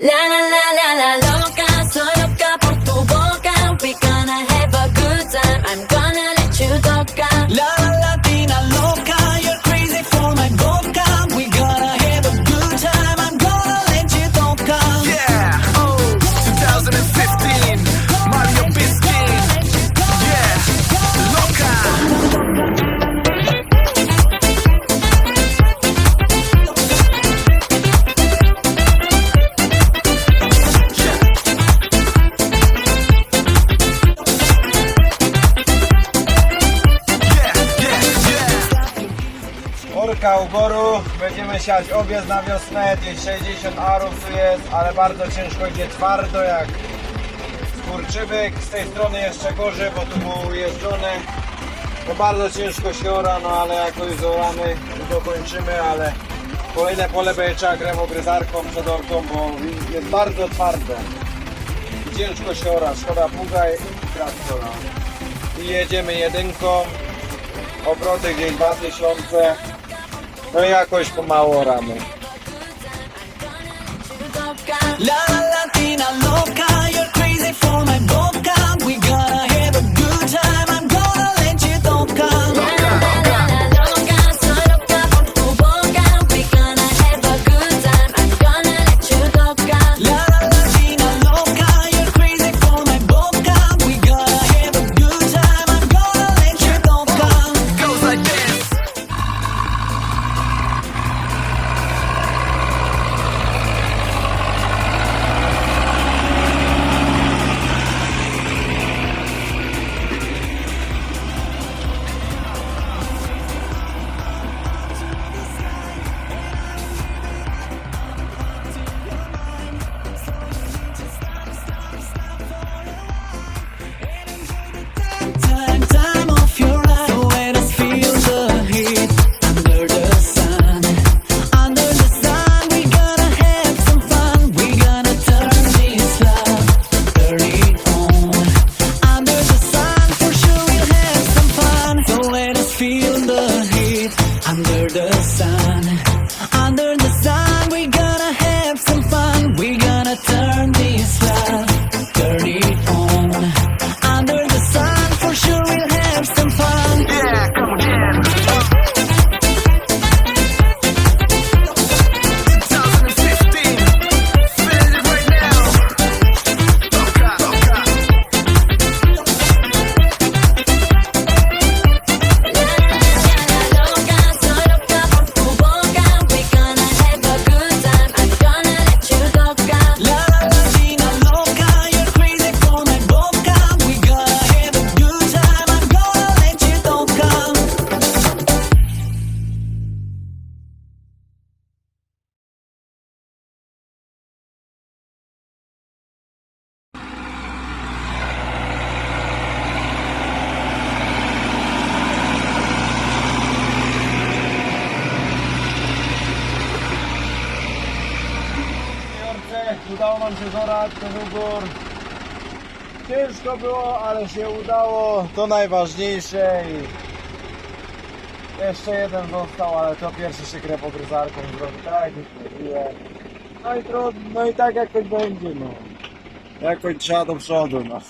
La yeah. Orka u boru, będziemy siać obiec na wiosnę, gdzieś 60 arów tu jest, ale bardzo ciężko idzie twardo jak skurczybyk, z tej strony jeszcze gorzej, bo tu było ujeżdżone. To bardzo ciężko się ora, no ale jakoś zoramy dokończymy, ale kolejne pole będzie trzeba gremogryzarką przed orką, bo jest bardzo twarde. Ciężko się ora, szkoda pługa i traktora. I jedziemy jedynką, obroty gdzieś 2000, no jakoś pomału ramy. La la Latina loca, you're crazy for my vodka. The sun. Jorce, udało nam się zorać ten ugór. Ciężko było, ale się udało. To najważniejsze i jeszcze jeden został, ale to pierwszy się grę pogryzarką zrobi. Tak jak już mówiłem. No i trudno, no i tak jakoś będzie, no. Jakoś trzeba do przodu, no.